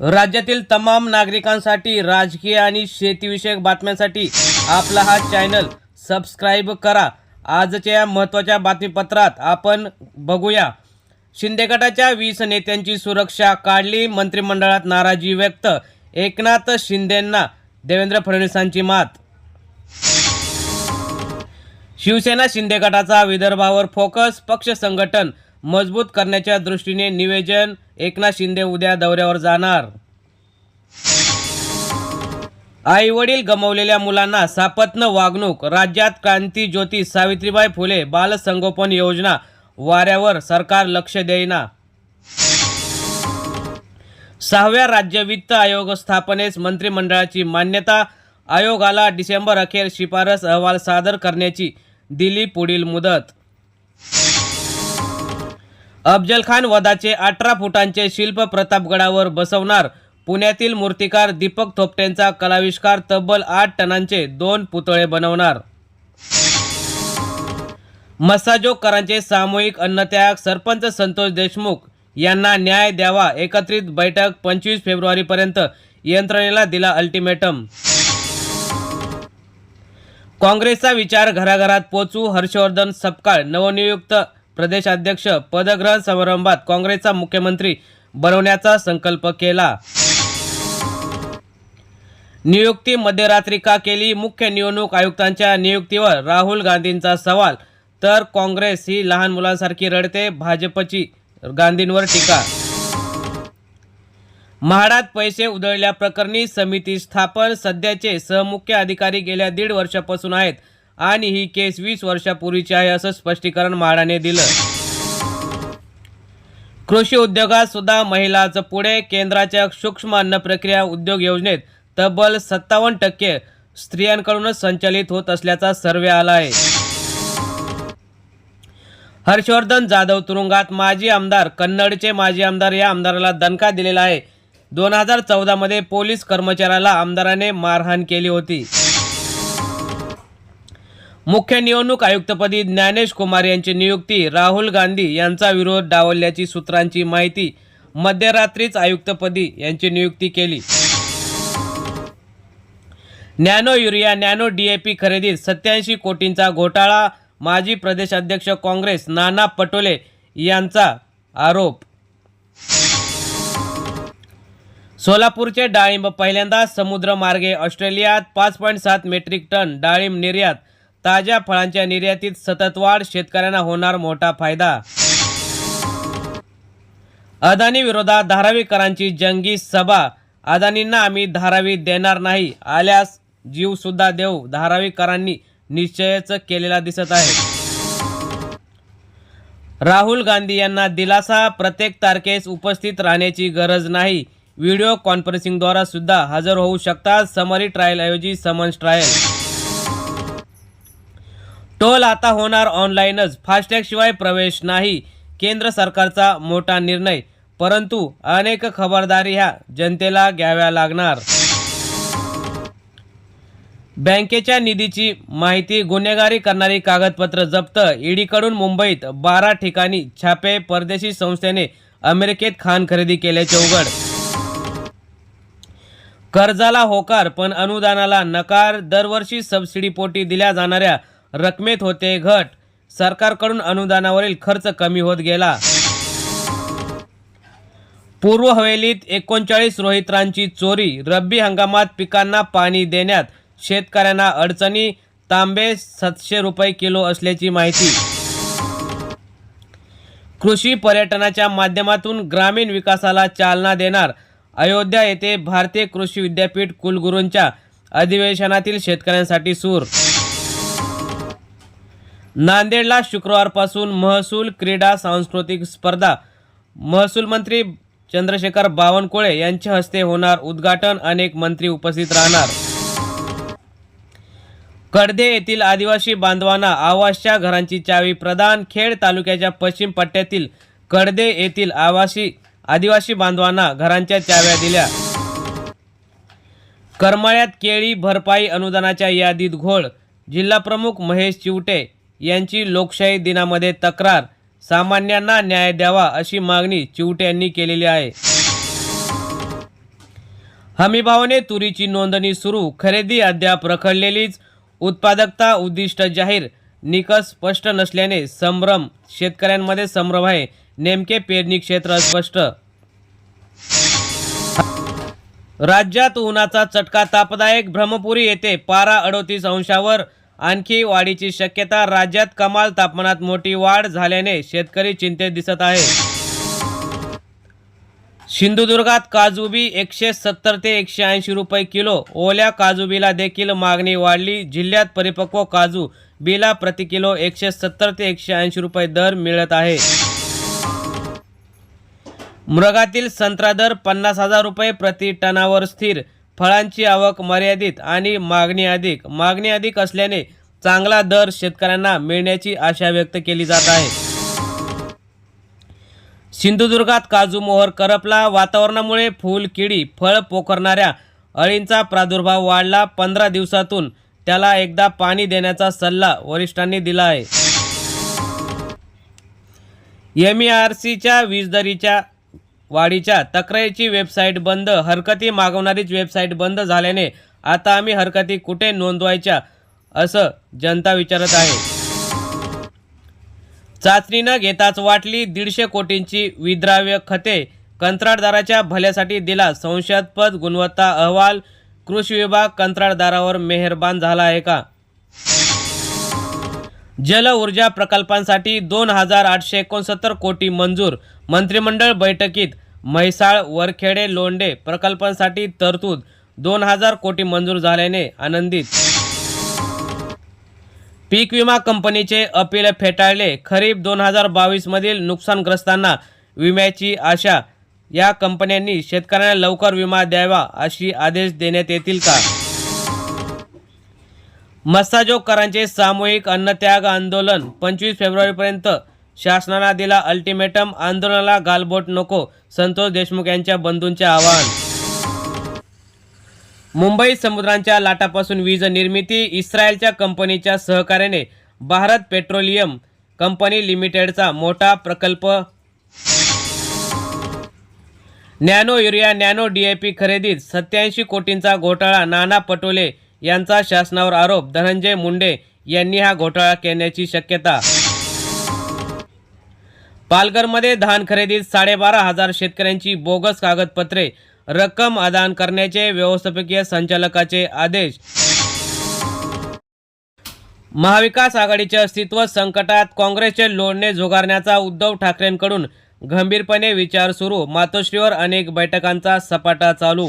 राज्यातील तमाम नागरिकांसाठी राजकीय आणि शेतीविषयक बातम्यांसाठी आपला हा चॅनल सबस्क्राईब करा. आजच्या या महत्त्वाच्या बातमीपत्रात आपण बघूया. शिंदे गटाच्या वीस नेत्यांची सुरक्षा काढली. मंत्रिमंडळात नाराजी व्यक्त. एकनाथ शिंदेंना देवेंद्र फडणवीसांची मात. शिवसेना शिंदे गटाचा विदर्भावर फोकस. पक्ष संघटन मजबूत करण्याच्या दृष्टीने निवेदन एकनाथ शिंदे उद्या दौऱ्यावर जाणार. आई वडील गमावलेल्या मुलांना सापत्न वागणूक राज्यात क्रांती ज्योती सावित्रीबाई फुले बालसंगोपन योजना वाऱ्यावर सरकार लक्ष देईना. सहाव्या राज्य वित्त आयोग स्थापनेस मंत्रिमंडळाची मान्यता आयोगाला डिसेंबर अखेर शिफारस अहवाल सादर करण्याची दिली पुढील मुदत. अफजल खान वधाचे अठरा फुटांचे शिल्प प्रतापगडावर बसवणार. पुण्यातील मूर्तिकार दीपक थोपटेंचा कलाविष्कार तब्बल आठ टनांचे दोन पुतळे बनवणार. मसाजोकरांचे सामूहिक अन्नत्याग सरपंच संतोष देशमुख यांना न्याय द्यावा एकत्रित बैठक पंचवीस फेब्रुवारीपर्यंत यंत्रणेला दिला अल्टिमेटम. काँग्रेसचा विचार घराघरात पोचू हर्षवर्धन सपकाळ नवनियुक्त प्रदेशाध्यक्ष पदग्रहण समारंभात काँग्रेसचा मुख्यमंत्री बनवण्याचा संकल्प केला. नियुक्ती मध्यरात्री का केली. मुख्य निवडणूक आयुक्तांच्या नियुक्तीवर राहुल गांधींचा सवाल. तर काँग्रेस ही लहान मुलांसारखी रडते भाजपची गांधींवर टीका. म्हाडात पैसे उधळल्याप्रकरणी समिती स्थापन. सध्याचे सहमुख्य अधिकारी गेल्या दीड वर्षापासून आहेत. आणि ही केस वीस वर्षापूर्वीची आहे असं स्पष्टीकरण म्हाडाने दिलं. कृषी उद्योगात सुद्धा महिलाच पुढे केंद्राच्या सूक्ष्म अन्न प्रक्रिया उद्योग योजनेत तब्बल सत्तावन्न टक्के स्त्रियांकडूनच संचालित होत असल्याचा सर्वे आला आहे हर्षवर्धन जाधव तुरुंगात माजी आमदार कन्नडचे माजी आमदार या आमदाराला दणका दिलेला आहे. दोन हजार चौदामध्ये पोलीस कर्मचाऱ्याला आमदाराने मारहाण केली होती. मुख्य निवडणूक आयुक्तपदी ज्ञानेश कुमार यांची नियुक्ती राहुल गांधी यांचा विरोध डावलल्याची सूत्रांची माहिती मध्यरात्रीच आयुक्तपदी यांची नियुक्ती केली. नॅनो युरिया नॅनो डीएपी खरेदीत सत्याऐंशी कोटींचा घोटाळा माजी प्रदेशाध्यक्ष काँग्रेस नाना पटोले यांचा आरोप. सोलापूरचे डाळिंब पहिल्यांदाच समुद्रमार्गे ऑस्ट्रेलियात पाच पॉईंट सात मेट्रिक टन डाळिंब निर्यात ताज्या फळांच्या निर्यातीत सतत वाढ शेतकऱ्यांना होणार मोठा फायदा. अदानी विरोधात धारावीकरांची जंगी सभा. अदानींना आम्ही धारावी देणार नाही आल्यास जीव सुद्धा देऊ. धारावीकरांनी निश्चयच केलेला दिसत आहे. राहुल गांधी यांना दिलासा प्रत्येक तारखेस उपस्थित राहण्याची गरज नाही. व्हिडिओ कॉन्फरन्सिंगद्वारा सुद्धा हजर होऊ शकतात समरी ट्रायल ऐवजी समन्स ट्रायल टोल आता होणार ऑनलाईनच फास्टॅगशिवाय प्रवेश नाही. केंद्र सरकारचा मोठा निर्णय परंतु अनेक खबरदारी ह्या जनतेला घ्याव्या लागणार. बँकेच्या निधीची माहिती गुन्हेगारी करणारी कागदपत्र जप्त ईडीकडून मुंबईत बारा ठिकाणी छापे परदेशी संस्थेने अमेरिकेत खाण खरेदी केल्याचे उघड. कर्जाला होकार पण अनुदानाला नकार दरवर्षी सबसिडीपोटी दिल्या जाणाऱ्या रकमेत होते घट. सरकारकडून अनुदानावरील खर्च कमी होत गेला. पूर्व हवेलीत एकोणचाळीस रोहित्रांची चोरी. रब्बी हंगामात पिकांना पाणी देण्यात शेतकऱ्यांना अडचणी. तांबे सातशे रुपये किलो असल्याची माहिती. कृषी पर्यटनाच्या माध्यमातून ग्रामीण विकासाला चालना देणार. अयोध्या येथे भारतीय कृषी विद्यापीठ कुलगुरूंच्या अधिवेशनातील शेतकऱ्यांसाठी सूर नांदेडला शुक्रवारपासून महसूल क्रीडा सांस्कृतिक स्पर्धा. महसूल मंत्री चंद्रशेखर बावनकुळे यांच्या हस्ते होणार उद्घाटन. अनेक मंत्री उपस्थित राहणार. कडदे येथील आदिवासी बांधवांना आवासच्या घरांची चावी प्रदान. खेड तालुक्याच्या पश्चिम पट्ट्यातील कडदे येथील आवासी आदिवासी बांधवांना घरांच्या चाव्या दिल्या. करमाळ्यात केळी भरपाई अनुदानाच्या यादीत घोळ. जिल्हाप्रमुख महेश चिवटे यांची लोकशाही दिनामध्ये तक्रार. सामान्यांना न्याय द्यावा अशी मागणी चिवटे यांनी केलेली आहे. हमीभावाने तुरीची नोंदणी सुरू. खरेदी अद्याप रखडलेलीच. उत्पादकता उद्दिष्ट जाहीर. निकष स्पष्ट नसल्याने संभ्रम. शेतकऱ्यांमध्ये संभ्रम आहे. नेमके पेरणी क्षेत्र स्पष्ट राज्यात उन्हाचा चटका तापदायक. ब्रह्मपुरी येथे पारा अडोतीस अंशावर. आणखी वाढीची शक्यता राज्यात कमाल तापमानात मोठी वाढ झाल्याने शेतकरी चिंतेत दिसत आहे. सिंधुदुर्गात काजूबी एकशे सत्तर ते एकशे ऐंशी रुपये किलो ओल्या काजूबीला देखील मागणी वाढली. जिल्ह्यात परिपक्व काजू बिला प्रति किलो एकशे सत्तर ते एकशे ऐंशी रुपये दर मिळत आहे. मृगातील संत्रा दर पन्नास हजार रुपये प्रति टनावर स्थिर फळांची आवक मर्यादित आणि मागणी अधिक. मागणी अधिक असल्याने चांगला दर शेतकऱ्यांना मिळण्याची आशा व्यक्त केली जात आहे. सिंधुदुर्गात काजू मोहर करपला. वातावरणामुळे फूल किडी फळ पोखरणाऱ्या अळींचा प्रादुर्भाव वाढला. पंधरा दिवसातून त्याला एकदा पाणी देण्याचा सल्ला वरिष्ठांनी दिला आहे. एम ई आर सीच्या वीजदरीच्या वाढीच्या तक्रारीची वेबसाईट बंद हरकती मागवणारीच वेबसाईट बंद झाल्याने आता आम्ही हरकती कुठे नोंदवायच्या असं जनता विचारत आहे. चाचणी न घेताच वाटली दीडशे कोटींची विद्राव्य खते. कंत्राटदाराच्या भल्यासाठी दिला संशयास्पद गुणवत्ता अहवाल. कृषी विभाग कंत्राटदारावर मेहरबान झाला आहे का? जल ऊर्जा प्रकल्पांसाठी दोन हजार आठशे एकोणसत्तर कोटी मंजूर. मंत्रिमंडळ बैठकीत म्हैसाळ वरखेडे लोंढे प्रकल्पांसाठी तरतूद दोन हजार कोटी मंजूर झाल्याने आनंदित. पीक विमा कंपनीचे अपील फेटाळले. खरीप दोन हजार बावीसमधील नुकसानग्रस्तांना विम्याची आशा. या कंपन्यांनी शेतकऱ्यांना लवकर विमा द्यावा अशी आदेश देण्यात येतील का? मस्साजोगकरांचे सामूहिक अन्नत्याग आंदोलन पंचवीस फेब्रुवारीपर्यंत. शासनाला दिला अल्टिमेटम आंदोलनाला गालबोट नको संतोष देशमुख यांच्या बंधूंचे आवाहन. मुंबई समुद्रांच्या लाटापासून वीज निर्मिती इस्रायलच्या कंपनीच्या सहकार्याने भारत पेट्रोलियम कंपनी लिमिटेडचा मोठा प्रकल्प. नॅनो युरिया नॅनो डीएपी खरेदीत सत्याऐंशी कोटींचा घोटाळा नाना पटोले यांचा शासनावर आरोप. धनंजय मुंडे यांनी हा घोटाळा केल्याची शक्यता. पालघरमध्ये धान खरेदीत साडेबारा हजार शेतकऱ्यांची बोगस कागदपत्रे रक्कम आदान करण्याचे व्यवस्थापकीय संचालकाचे आदेश. महाविकास आघाडीचे अस्तित्व संकटात काँग्रेसचे लोणणे झुगारण्याचा उद्धव ठाकरेंकडून गंभीरपणे विचार सुरू. मातोश्रीवर अनेक बैठकांचा सपाटा चालू.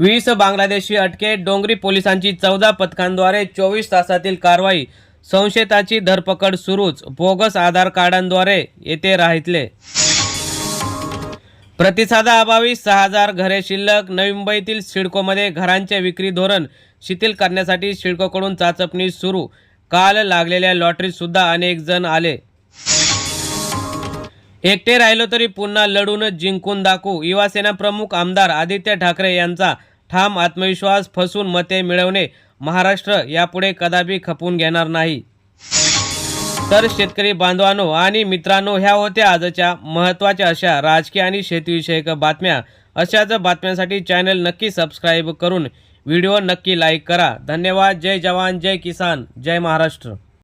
वीस बांगलादेशी अटकेत डोंगरी पोलिसांची चौदा पथकांद्वारे चोवीस तासातील कारवाई संशयिताची धरपकड सुरूच बोगस आधार कार्डांद्वारे येथे राहितले. प्रतिसादाअभावी सहा हजार घरे शिल्लक नवी मुंबईतील सिडकोमध्ये घरांचे विक्री धोरण शिथिल करण्यासाठी सिडकोकडून चाचपणी सुरू काल लागलेल्या लॉटरीत सुद्धा अनेक जण आले. एकटे राहिलो तरी पुन्हा लढूनच जिंकून दाखवू युवासेना प्रमुख आमदार आदित्य ठाकरे यांचा ठाम आत्मविश्वास फसून मते मिळवणे महाराष्ट्र यापुढे कदापि खपून घेणार नाही. तर शेतकरी बांधवांनो आणि मित्रांनो ह्या होत्या आजच्या महत्त्वाच्या अशा राजकीय आणि शेतीविषयक बातम्या. अशाच बातम्यांसाठी चॅनल नक्की सबस्क्राईब करून व्हिडिओ नक्की लाईक करा. धन्यवाद. जय जवान जय किसान जय महाराष्ट्र.